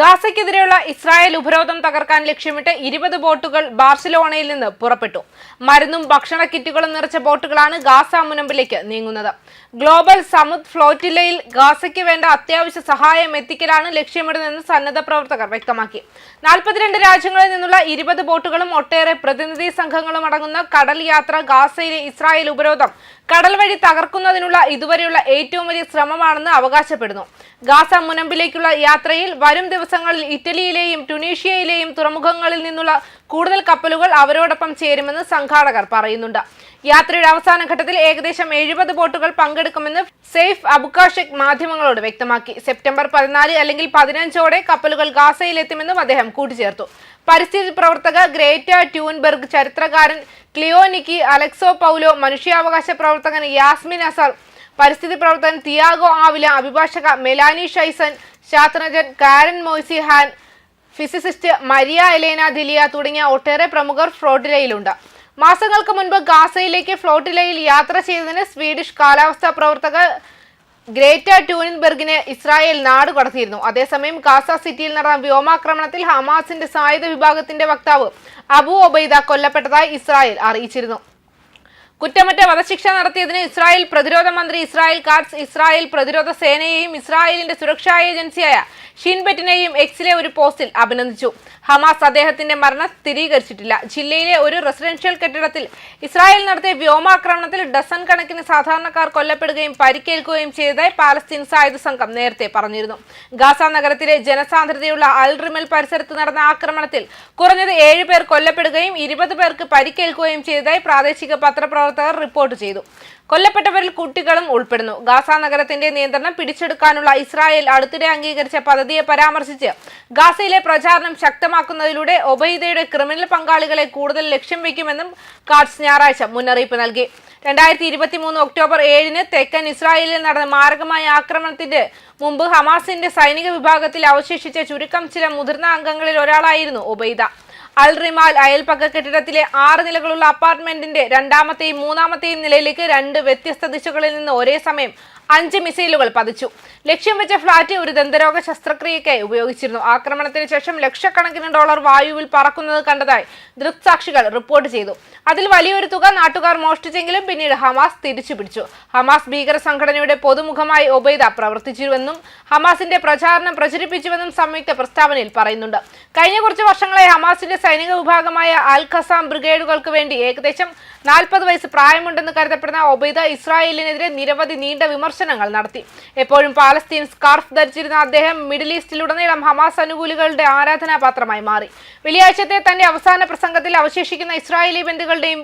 ഗാസയ്ക്കെതിരെയുള്ള Israel ഉപരോധം തകർക്കാൻ ലക്ഷ്യമിട്ട് ഇരുപത് ബോട്ടുകൾ ബാർസിലോണയിൽ നിന്ന് പുറപ്പെട്ടു. മരുന്നും ഭക്ഷണ കിറ്റുകളും നിറച്ച ബോട്ടുകളാണ് ഗാസ മുനമ്പിലേക്ക് നീങ്ങുന്നത്. ഗ്ലോബൽ സമുദ് ഫ്ലോറ്റില്ലയിൽ ഗാസയ്ക്ക് വേണ്ട അത്യാവശ്യ സഹായം എത്തിക്കലാണ് ലക്ഷ്യമിടുന്നതെന്ന് സന്നദ്ധ പ്രവർത്തകർ വ്യക്തമാക്കി. നാൽപ്പത്തിരണ്ട് രാജ്യങ്ങളിൽ നിന്നുള്ള ഇരുപത് ബോട്ടുകളും ഒട്ടേറെ പ്രതിനിധി സംഘങ്ങളും അടങ്ങുന്ന കടൽ യാത്ര ഗാസയിലെ ഇസ്രായേൽ ഉപരോധം കടൽ വഴി തകർക്കുന്നതിനുള്ള ഇതുവരെയുള്ള ഏറ്റവും വലിയ ശ്രമമാണെന്ന് അവകാശപ്പെടുന്നു. ഗാസ മുനമ്പിലേക്കുള്ള യാത്രയിൽ വരും ദിവസങ്ങളിൽ ഇറ്റലിയിലെയും ടുണീഷ്യയിലെയും തുറമുഖങ്ങളിൽ നിന്നുള്ള കൂടുതൽ കപ്പലുകൾ അവരോടൊപ്പം ചേരുമെന്ന് സംഘാടകർ പറയുന്നുണ്ട്. യാത്രയുടെ അവസാന ഘട്ടത്തിൽ ഏകദേശം എഴുപത് ബോട്ടുകൾ പങ്കെടുക്കുമെന്ന് സെയ്ഫ് അബുക്കാഷെക് മാധ്യമങ്ങളോട് വ്യക്തമാക്കി. സെപ്റ്റംബർ പതിനാല് അല്ലെങ്കിൽ പതിനഞ്ചോടെ കപ്പലുകൾ ഗാസയിലെത്തുമെന്നും അദ്ദേഹം കൂട്ടിച്ചേർത്തു. പരിസ്ഥിതി പ്രവർത്തക ഗ്രേറ്റ ട്യൂൻബെർഗ് ചരിത്രകാരൻ ക്ലിയോനിക്കി അലക്സോ പൗലോ മനുഷ്യാവകാശ പ്രവർത്തകൻ യാസ്മിൻ അസർ പരിസ്ഥിതി പ്രവർത്തകൻ തിയാഗോ ആവില അഭിഭാഷക മെലാനി ഷൈസൻ ശാസ്ത്രജ്ഞൻ Karen Moisey Han physicist Maria Elena Dilia തുടങ്ങിയ ഒട്ടേറെ പ്രമുഖർ ഫ്ലോട്ടിലയിലുണ്ട്. മാസങ്ങൾക്ക് മുൻപ് ഗാസയിലേക്ക് ഫ്ലോട്ടിലയിൽ യാത്ര ചെയ്തതിന് സ്വീഡിഷ് കാലാവസ്ഥാ പ്രവർത്തകർ ഗ്രേറ്റർ ട്യൂനിൻബർഗിന് ഇസ്രായേൽ നാട് കടത്തിയിരുന്നു. അതേസമയം ഗാസ സിറ്റിയിൽ നടന്ന വ്യോമാക്രമണത്തിൽ ഹമാസിന്റെ സായുധ വിഭാഗത്തിന്റെ വക്താവ് അബു ഒബൈദ കൊല്ലപ്പെട്ടതായി ഇസ്രായേൽ അറിയിച്ചിരുന്നു. കുറ്റമറ്റ വധശിക്ഷ നടത്തിയതിന് ഇസ്രായേൽ പ്രതിരോധ മന്ത്രി ഇസ്രായേൽ കാറ്റ്സ് ഇസ്രായേൽ പ്രതിരോധ സേനയെയും ഇസ്രായേലിന്റെ സുരക്ഷാ ഏജൻസിയായ ഷിൻബെറ്റിനെയും എക്സിലെ ഒരു പോസ്റ്റിൽ അഭിനന്ദിച്ചു. ഹമാസ് അദ്ദേഹത്തിന്റെ മരണം സ്ഥിരീകരിച്ചിട്ടില്ല. ജില്ലയിലെ ഒരു റെസിഡൻഷ്യൽ കെട്ടിടത്തിൽ ഇസ്രായേൽ നടത്തിയ വ്യോമാക്രമണത്തിൽ ഡസൺ കണക്കിന് സാധാരണക്കാർ കൊല്ലപ്പെടുകയും പരിക്കേൽക്കുകയും ചെയ്തതായി പാലസ്തീൻ സായുധ സംഘം നേരത്തെ പറഞ്ഞിരുന്നു. ഗാസ നഗരത്തിലെ ജനസാന്ദ്രതയുള്ള അൽ റിമൽ പരിസരത്ത് നടന്ന ആക്രമണത്തിൽ കുറഞ്ഞത് ഏഴ് പേർ കൊല്ലപ്പെടുകയും ഇരുപത് പേർക്ക് പരിക്കേൽക്കുകയും ചെയ്തതായി പ്രാദേശിക പത്രപ്രവർത്തകർ റിപ്പോർട്ട് ചെയ്തു. കൊല്ലപ്പെട്ടവരിൽ കുട്ടികളും ഉൾപ്പെടുന്നു. ഗാസ നഗരത്തിന്റെ നിയന്ത്രണം പിടിച്ചെടുക്കാനുള്ള ഇസ്രായേൽ അടുത്തിടെ അംഗീകരിച്ച പദ്ധതിയെ പരാമർശിച്ച് ഗാസയിലെ പ്രചാരണം ശക്തമാക്കുന്നതിലൂടെ ഒബൈദയുടെ ക്രിമിനൽ പങ്കാളികളെ കൂടുതൽ ലക്ഷ്യം വയ്ക്കുമെന്നും കാർട്സ് ഞായറാഴ്ച മുന്നറിയിപ്പ് നൽകി. രണ്ടായിരത്തി ഇരുപത്തി മൂന്ന് ഒക്ടോബർ ഏഴിന് തെക്കൻ ഇസ്രായേലിൽ നടന്ന മാരകമായ ആക്രമണത്തിന്റെ മുമ്പ് ഹമാസിന്റെ സൈനിക വിഭാഗത്തിൽ അവശേഷിച്ച ചുരുക്കം ചില മുതിർന്ന അംഗങ്ങളിൽ ഒരാളായിരുന്നു ഒബൈദ. അൽ റിമാൽ അയൽപക്ക കെട്ടിടത്തിലെ ആറ് നിലകളുള്ള അപ്പാർട്ട്മെന്റിന്റെ രണ്ടാമത്തെയും മൂന്നാമത്തെയും നിലയിലേക്ക് രണ്ട് വ്യത്യസ്ത ദിശകളിൽ നിന്ന് ഒരേ സമയം അഞ്ച് മിസൈലുകൾ പതിച്ചു. ലക്ഷ്യം വെച്ച ഫ്ളാറ്റ് ഒരു ദന്തരോഗ ശസ്ത്രക്രിയയ്ക്കായി ഉപയോഗിച്ചിരുന്നു. ആക്രമണത്തിന് ശേഷം ലക്ഷക്കണക്കിന് ഡോളർ വായുവിൽ പറക്കുന്നത് കണ്ടതായി ദൃക്സാക്ഷികൾ റിപ്പോർട്ട് ചെയ്തു. അതിൽ വലിയൊരു തുക നാട്ടുകാർ മോഷ്ടിച്ചെങ്കിലും പിന്നീട് ഹമാസ് തിരിച്ചു പിടിച്ചു. ഹമാസ് ഭീകര സംഘടനയുടെ പൊതുമുഖമായി ഒബൈദ പ്രവർത്തിച്ചിരുവെന്നും ഹമാസിന്റെ പ്രചാരണം പ്രചരിപ്പിച്ചുവെന്നും സംയുക്ത പ്രസ്താവനയിൽ പറയുന്നുണ്ട്. കഴിഞ്ഞ കുറച്ച് വർഷങ്ങളായി ഹമാസിന്റെ സൈനിക വിഭാഗമായ അൽ ഖസാം ബ്രിഗേഡുകൾക്ക് വേണ്ടി ഏകദേശം നാൽപ്പത് വയസ്സ് പ്രായമുണ്ടെന്ന് കരുതപ്പെടുന്ന ഒബൈദ ഇസ്രായേലിനെതിരെ നിരവധി നീണ്ട വിമർശനങ്ങൾ നടത്തി. എപ്പോഴും പാലസ്തീൻ സ്കാർഫ് ധരിച്ചിരുന്ന അദ്ദേഹം മിഡിൽ ഈസ്റ്റിലുടനീളം ഹമാസ് അനുകൂലികളുടെ ആരാധനാപാത്രമായി മാറി. വെള്ളിയാഴ്ചത്തെ തന്റെ അവസാന പ്രസംഗത്തിൽ അവശേഷിക്കുന്ന ഇസ്രായേലി ബന്ധുക്കളുടെയും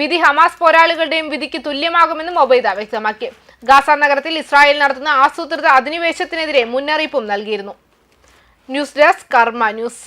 വിധി ഹമാസ് പോരാളികളുടെയും വിധിക്ക് തുല്യമാകുമെന്നും ഒബൈദ വ്യക്തമാക്കി. ഗാസ നഗരത്തിൽ ഇസ്രായേൽ നടത്തുന്ന ആസൂത്രിത അധിനിവേശത്തിനെതിരെ മുന്നറിയിപ്പും നൽകിയിരുന്നു. News desk Karma news.